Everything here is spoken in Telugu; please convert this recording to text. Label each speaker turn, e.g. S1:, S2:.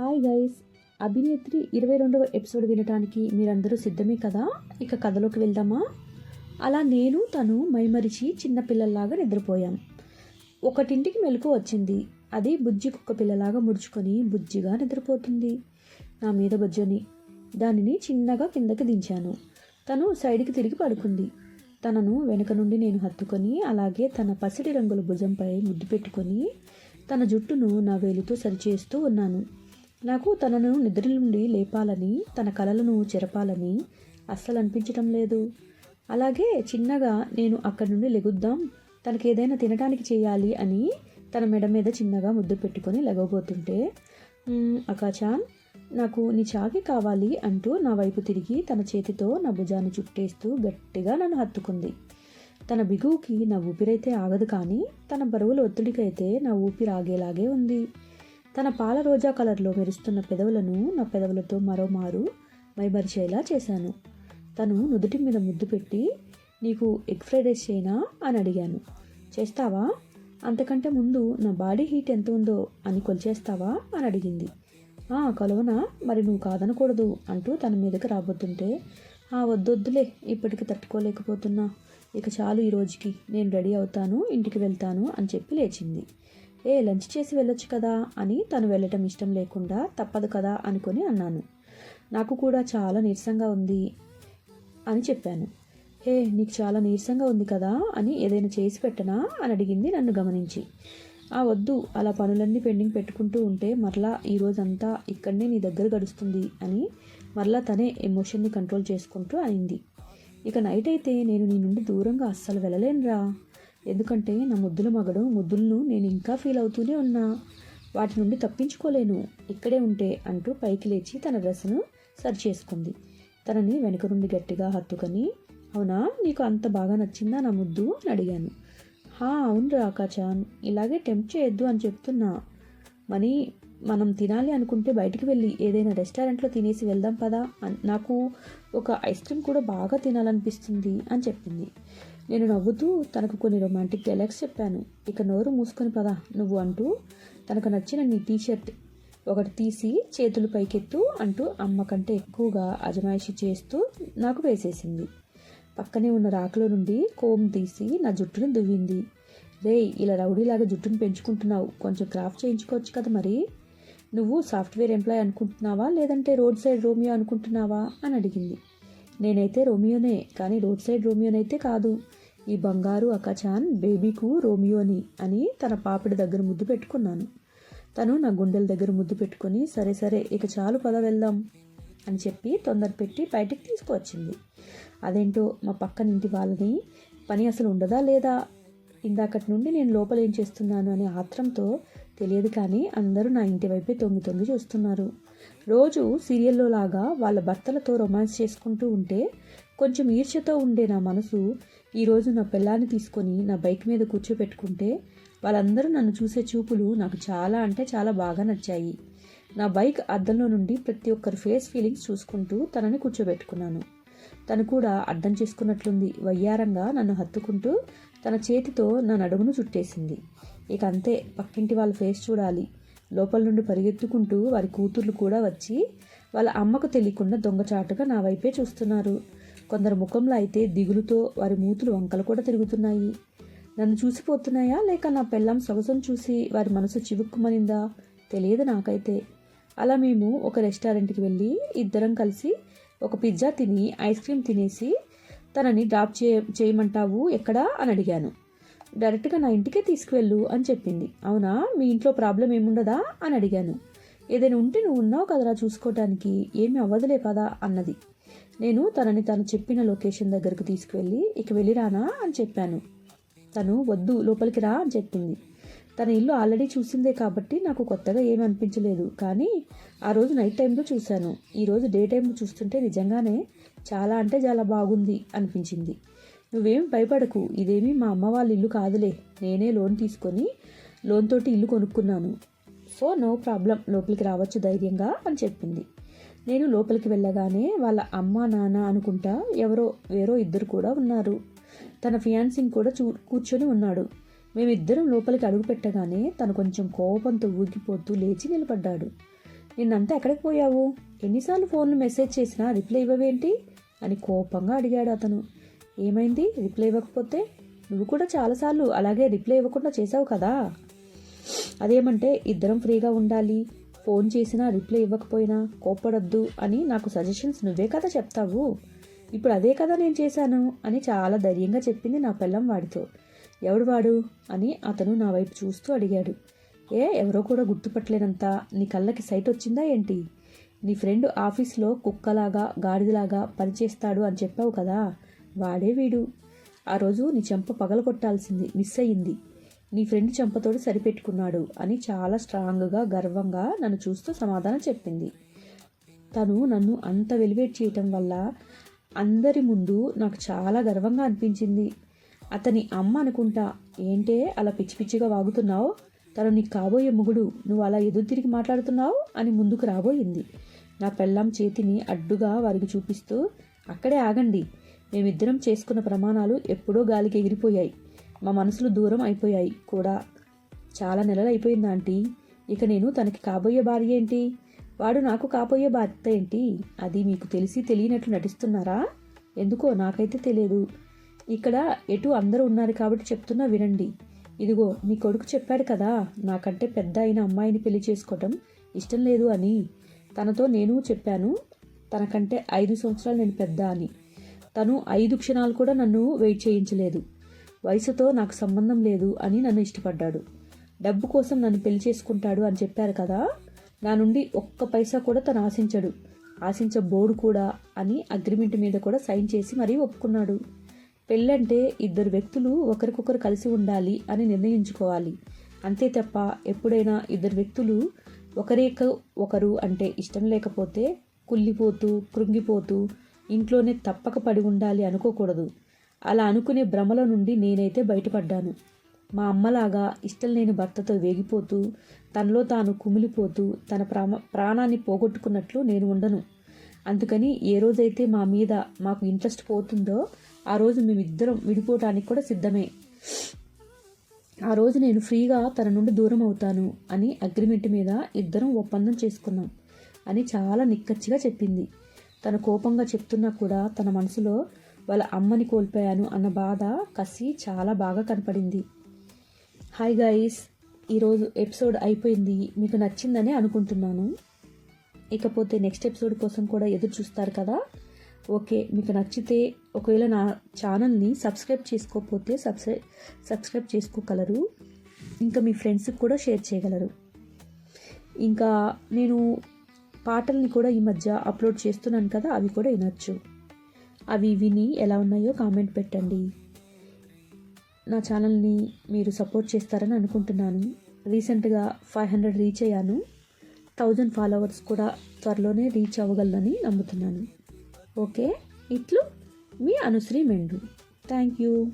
S1: Hi guys. అభినేత్రి ఇరవై రెండవ ఎపిసోడ్ వినటానికి మీరందరూ సిద్ధమే కదా? ఇక కథలోకి వెళ్దామా? అలా నేను తను మైమరిచి చిన్నపిల్లల్లాగా నిద్రపోయాం. ఒకటింటికి మెలకు వచ్చింది. అది బుజ్జి కుక్క పిల్లలాగా ముడుచుకొని బుజ్జిగా నిద్రపోతుంది. నా మీద బుజ్జని. దానిని చిన్నగా కిందకి దించాను. తను సైడ్కి తిరిగి పడుకుంది. తనను వెనుక నుండి నేను హత్తుకొని అలాగే తన పసిడి రంగుల భుజంపై ముద్దు పెట్టుకొని తన జుట్టును నా వేలితో సరిచేస్తూ ఉన్నాను. నాకు తనను నిద్ర నుండి లేపాలని తన కలలను చెరపాలని అస్సలు అనిపించటం లేదు. అలాగే చిన్నగా నేను అక్కడి నుండి లెగుద్దాం తనకి ఏదైనా తినడానికి చేయాలి అని తన మెడ మీద చిన్నగా ముద్దు పెట్టుకొని లెగబోతుంటే అకాచాన్ నాకు నీ చాకి కావాలి అంటూ నా వైపు తిరిగి తన చేతితో నా భుజాన్ని చుట్టేస్తూ గట్టిగా నన్ను హత్తుకుంది. తన బిగువుకి నా ఊపిరైతే ఆగదు కానీ తన బరువుల ఒత్తిడికైతే నా ఊపిరి ఆగేలాగే ఉంది. తన పాల రోజా కలర్లో మెరుస్తున్న పెదవులను నా పెదవులతో మరోమారు మైమరిచేలా చేశాను. తను నుదుటి మీద ముద్దు పెట్టి నీకు ఎగ్ ఫ్రైడ్ రైస్ చేయనా? అని అడిగాను. చేస్తావా? అంతకంటే ముందు నా బాడీ హీట్ ఎంత ఉందో అని కొలిచేస్తావా? అని అడిగింది. "ఆ, కొలవనా? మరి నువ్వు కాదనకూడదు అంటూ తన మీదకి రాబోతుంటే ఆ వద్దొద్దులే ఇప్పటికి తట్టుకోలేకపోతున్నా. ఇక చాలు ఈ రోజుకి నేను రెడీ అవుతాను ఇంటికి వెళ్తాను అని చెప్పి లేచింది. ఏ లంచ్ చేసి వెళ్ళొచ్చు కదా అని తను వెళ్ళటం ఇష్టం లేకుండా తప్పదు కదా అనుకొని అన్నాను. నాకు కూడా చాలా నీరసంగా ఉంది అని చెప్పాను. హే నీకు చాలా నీరసంగా ఉంది కదా అని ఏదైనా చేసి పెట్టనా అని అడిగింది నన్ను గమనించి. ఆ వద్దు అలా పనులన్నీ పెండింగ్ పెట్టుకుంటూ ఉంటే మరలా ఈ ఇక్కడనే నీ దగ్గర గడుస్తుంది అని మరలా తనే ఎమోషన్ని కంట్రోల్ చేసుకుంటూ అయింది ఇక నైట్ అయితే నేను నీ నుండి దూరంగా అస్సలు వెళ్ళలేనురా. ఎందుకంటే నా ముద్దుల మగడు ముద్దులను నేను ఇంకా ఫీల్ అవుతూనే ఉన్నా. వాటి నుండి తప్పించుకోలేను. ఇక్కడే ఉంటే అంటూ పైకి లేచి తన డ్రెస్సును సరి చేసుకుంది. తనని వెనుక నుండి గట్టిగా హత్తుకొని అవునా? నీకు అంత బాగా నచ్చిందా నా ముద్దు? అని అడిగాను. హా అవును రాకాచాన్ ఇలాగే టెంప్ట్ చేయొద్దు అని చెప్తున్నా. మనీ మనం తినాలి అనుకుంటే బయటికి వెళ్ళి ఏదైనా రెస్టారెంట్లో తినేసి వెళ్దాం పదా? నాకు ఒక ఐస్ క్రీమ్ కూడా బాగా తినాలనిపిస్తుంది అని చెప్పింది. నేను నవ్వుతూ తనకు కొన్ని రొమాంటిక్ డైలాగ్స్ చెప్పాను. ఇక నోరు మూసుకొని పదా నువ్వు అంటూ తనకు నచ్చిన నీ టీషర్ట్ ఒకటి తీసి చేతులు పైకెత్తు అంటూ అమ్మ కంటే ఎక్కువగా అజమాయిషి చేస్తూ నాకు వేసేసింది. పక్కనే ఉన్న రాకలో నుండి కోమ్ తీసి నా జుట్టుని దువ్వింది. రే ఇలా రౌడీలాగా జుట్టును పెంచుకుంటున్నావు. కొంచెం క్రాఫ్ట్ చేయించుకోవచ్చు కదా మరి? నువ్వు సాఫ్ట్వేర్ ఎంప్లాయ్ అనుకుంటున్నావా? లేదంటే రోడ్ సైడ్ రోమియో అనుకుంటున్నావా? అని అడిగింది. నేనైతే రోమియోనే కానీ రోడ్ సైడ్ రోమియోనైతే కాదు. ఈ బంగారు అకచాన్ బేబీకు రోమియోని అని తన పాపిడి దగ్గర ముద్దు పెట్టుకున్నాను. తను నా గుండెల దగ్గర ముద్దు పెట్టుకొని సరే సరే ఇక చాలు పద వెళ్దాం అని చెప్పి తొందర పెట్టి బయటికి తీసుకువచ్చింది. అదేంటో మా పక్కన ఇంటి వాళ్ళని పని అసలు ఉండదా లేదా? ఇందాకటి నుండి నేను లోపల ఏం చేస్తున్నాను అనే ఆత్రంతో తెలియదు కానీ అందరూ నా ఇంటి వైపే తొంగి తొంగి చూస్తున్నారు. రోజు సీరియల్లో లాగా వాళ్ళ భర్తలతో రొమాన్స్ చేసుకుంటూ ఉంటే కొంచెం ఈర్ష్యతో ఉండే నా మనసు ఈరోజు నా పిల్లాన్ని తీసుకొని నా బైక్ మీద కూర్చోపెట్టుకుంటే వాళ్ళందరూ నన్ను చూసే చూపులు నాకు చాలా అంటే చాలా బాగా నచ్చాయి. నా బైక్ అద్దంలో నుండి ప్రతి ఒక్కరి ఫేస్ ఫీలింగ్స్ చూసుకుంటూ తనని కూర్చోబెట్టుకున్నాను తను కూడా అర్థం చేసుకున్నట్లుంది. వయ్యారంగా నన్ను హత్తుకుంటూ తన చేతితో నా నడుమును చుట్టేసింది. ఇక అంతే పక్కింటి వాళ్ళ ఫేస్ చూడాలి. లోపల నుండి పరిగెత్తుకుంటూ వారి కూతుర్లు కూడా వచ్చి వాళ్ళ అమ్మకు తెలియకుండా దొంగచాటుగా నా వైపే చూస్తున్నారు. కొందరు ముఖంలో అయితే దిగులుతో వారి మూతులు వంకలు కూడా తిరుగుతున్నాయి. నన్ను చూసిపోతున్నాయా? లేక నా పెళ్ళం సొగసం చూసి వారి మనసు చివుక్కుమనిందా? తెలియదు నాకైతే. అలా మేము ఒక రెస్టారెంట్కి వెళ్ళి ఇద్దరం కలిసి ఒక పిజ్జా తిని ఐస్ క్రీమ్ తినేసి తనని డ్రాప్ చేయ చేయమంటావు ఎక్కడా? అని అడిగాను. డైరెక్ట్గా నా ఇంటికే తీసుకువెళ్ళు అని చెప్పింది. అవునా? మీ ఇంట్లో ప్రాబ్లం ఏముండదా? అని అడిగాను. ఏదైనా ఉంటే నువ్వు ఉన్నావు కదరా చూసుకోవటానికి ఏమీ అవ్వదులే కదా? అన్నది. నేను తనని తను చెప్పిన లొకేషన్ దగ్గరకు తీసుకువెళ్ళి ఇక వెళ్ళిరానా? అని చెప్పాను. తను వద్దు లోపలికి రా అని చెప్పింది. తన ఇల్లు ఆల్రెడీ చూసిందే కాబట్టి నాకు కొత్తగా ఏమీ అనిపించలేదు. కానీ ఆ రోజు నైట్ టైంలో చూశాను. ఈరోజు డే టైంలో చూస్తుంటే నిజంగానే చాలా అంటే చాలా బాగుంది అనిపించింది. నువ్వేం భయపడకు. ఇదేమీ మా అమ్మ వాళ్ళ ఇల్లు కాదులే. నేనే లోన్ తీసుకొని లోన్ తోటి ఇల్లు కొనుక్కున్నాను. సో నో ప్రాబ్లం లోపలికి రావచ్చు ధైర్యంగా అని చెప్పింది. నేను లోపలికి వెళ్ళగానే వాళ్ళ అమ్మ నాన్న అనుకుంటా ఎవరో వేరో ఇద్దరు కూడా ఉన్నారు. తన ఫియాన్సింగ్ కూడా చూ కూర్చొని ఉన్నాడు. మేమిద్దరం లోపలికి అడుగు పెట్టగానే తను కొంచెం కోపంతో ఊగిపోతూ లేచి నిలబడ్డాడు. నిన్నంతా ఎక్కడికి పోయావు? ఎన్నిసార్లు ఫోన్లు మెసేజ్ చేసినా రిప్లై ఇవ్వవేంటి? అని కోపంగా అడిగాడు అతను. ఏమైంది? రిప్లై ఇవ్వకపోతే? నువ్వు కూడా చాలాసార్లు అలాగే రిప్లై ఇవ్వకుండా చేసావు కదా? అదేమంటే ఇద్దరం ఫ్రీగా ఉండాలి. ఫోన్ చేసినా రిప్లై ఇవ్వకపోయినా కోప్పడొద్దు అని నాకు సజెషన్స్ నువ్వే కదా చెప్తావు. ఇప్పుడు అదే కదా నేను చేశాను అని చాలా ధైర్యంగా చెప్పింది నా పిల్లం వాడితో. ఎవడు వాడు? అని అతను నా వైపు చూస్తూ అడిగాడు. ఏ ఎవరో కూడా గుర్తుపట్టలేనంత నీ కళ్ళకి సైట్ వచ్చిందా ఏంటి? నీ ఫ్రెండ్ ఆఫీస్లో కుక్కలాగా గాడిదలాగా పనిచేస్తాడు అని చెప్పావు కదా? వాడే వీడు. ఆ రోజు నీ చెంప పగలగొట్టాల్సింది మిస్ అయ్యింది. నీ ఫ్రెండ్ చెంపతోడు సరిపెట్టుకున్నాడు అని చాలా స్ట్రాంగ్గా గర్వంగా నన్ను చూస్తూ సమాధానం చెప్పింది. తను నన్ను అంత వెలివేట్ చేయటం వల్ల అందరి ముందు నాకు చాలా గర్వంగా అనిపించింది. అతని అమ్మ అనుకుంటా ఏంటే అలా పిచ్చి పిచ్చిగా వాగుతున్నావు? తను నీకు కాబోయే మొగుడు నువ్వు అలా ఎదురు తిరిగి మాట్లాడుతున్నావు? అని ముందుకు రాబోయింది. నా పెళ్ళాం చేతిని అడ్డుగా వారికి చూపిస్తూ అక్కడే ఆగండి. మేమిద్దరం చేసుకున్న ప్రమాణాలు ఎప్పుడో గాలికి ఎగిరిపోయాయి. మా మనసులు దూరం అయిపోయాయి కూడా. చాలా నెలలు అయిపోయింది ఆంటీ. ఇక నేను తనకి కాబోయే భార్య ఏంటి? వాడు నాకు కాబోయే భర్త ఏంటి? అది మీకు తెలిసి తెలియనట్లు నటిస్తున్నారా? ఎందుకో నాకైతే తెలియదు. ఇక్కడ ఎటు అందరూ ఉన్నారు కాబట్టి చెప్తున్నా వినండి. ఇదిగో నీ కొడుకు చెప్పాడు కదా నాకంటే పెద్ద అయిన అమ్మాయిని పెళ్ళి చేసుకోవటం ఇష్టం లేదు అని. తనతో నేను చెప్పాను తనకంటే ఐదు సంవత్సరాలు నేను పెద్ద అని. తను ఐదు క్షణాలు కూడా నన్ను వెయిట్ చేయించలేదు. వయసుతో నాకు సంబంధం లేదు అని నన్ను ఇష్టపడ్డాడు. డబ్బు కోసం నన్ను పెళ్ళి చేసుకుంటాడు అని చెప్పారు కదా నా నుండి ఒక్క పైసా కూడా తను ఆశించడు. ఆశించబోడు కూడా అని అగ్రిమెంట్ మీద కూడా సైన్ చేసి మరీ ఒప్పుకున్నాడు. పెళ్ళంటే ఇద్దరు వ్యక్తులు ఒకరికొకరు కలిసి ఉండాలి అని నిర్ణయించుకోవాలి. అంతే తప్ప ఎప్పుడైనా ఇద్దరు వ్యక్తులు ఒకరేక ఒకరు అంటే ఇష్టం లేకపోతే కుళ్ళిపోతూ కృంగిపోతూ ఇంట్లోనే తప్పక పడి ఉండాలి అనుకోకూడదు. అలా అనుకునే భ్రమల నుండి నేనైతే బయటపడ్డాను. మా అమ్మలాగా ఇష్టం లేని భర్తతో వేగిపోతూ తనలో తాను కుమిలిపోతూ తన ప్రామ ప్రాణాన్ని పోగొట్టుకున్నట్లు నేను ఉండను. అందుకని ఏ రోజైతే మా మీద మాకు ఇంట్రెస్ట్ పోతుందో ఆ రోజు మేమిద్దరం విడిపోవటానికి కూడా సిద్ధమే. ఆ రోజు నేను ఫ్రీగా తన నుండి దూరం అవుతాను అని అగ్రిమెంట్ మీద ఇద్దరం ఒప్పందం చేసుకున్నాం అని చాలా నిక్కచ్చిగా చెప్పింది. తన కోపంగా చెప్తున్నా కూడా తన మనసులో వాళ్ళ అమ్మని కోల్పోయాను అన్న బాధ కసి చాలా బాగా కనపడింది. హాయ్ గాయస్ ఈరోజు ఎపిసోడ్ అయిపోయింది. మీకు నచ్చిందని అనుకుంటున్నాను. ఇకపోతే నెక్స్ట్ ఎపిసోడ్ కోసం కూడా ఎదురు చూస్తారు కదా? ఓకే మీకు నచ్చితే ఒకవేళ నా ఛానల్ని సబ్స్క్రైబ్ చేసుకోకపోతే సబ్స్క్రై సబ్స్క్రైబ్ చేసుకోగలరు. ఇంకా మీ ఫ్రెండ్స్కి కూడా షేర్ చేయగలరు. ఇంకా నేను పాటల్ని కూడా ఈ మధ్య అప్లోడ్ చేస్తున్నాను కదా అవి కూడా వినొచ్చు. అవి విని ఎలా ఉన్నాయో కామెంట్ పెట్టండి. నా ఛానల్ని మీరు సపోర్ట్ చేస్తారని అనుకుంటున్నాను. రీసెంట్గా ఫైవ్ హండ్రెడ్ రీచ్ అయ్యాను. థౌజండ్ ఫాలోవర్స్ కూడా త్వరలోనే రీచ్ అవ్వగలనని నమ్ముతున్నాను. ఓకే. ఇట్లు మీ అనుశ్రీ మెండు. Thank you.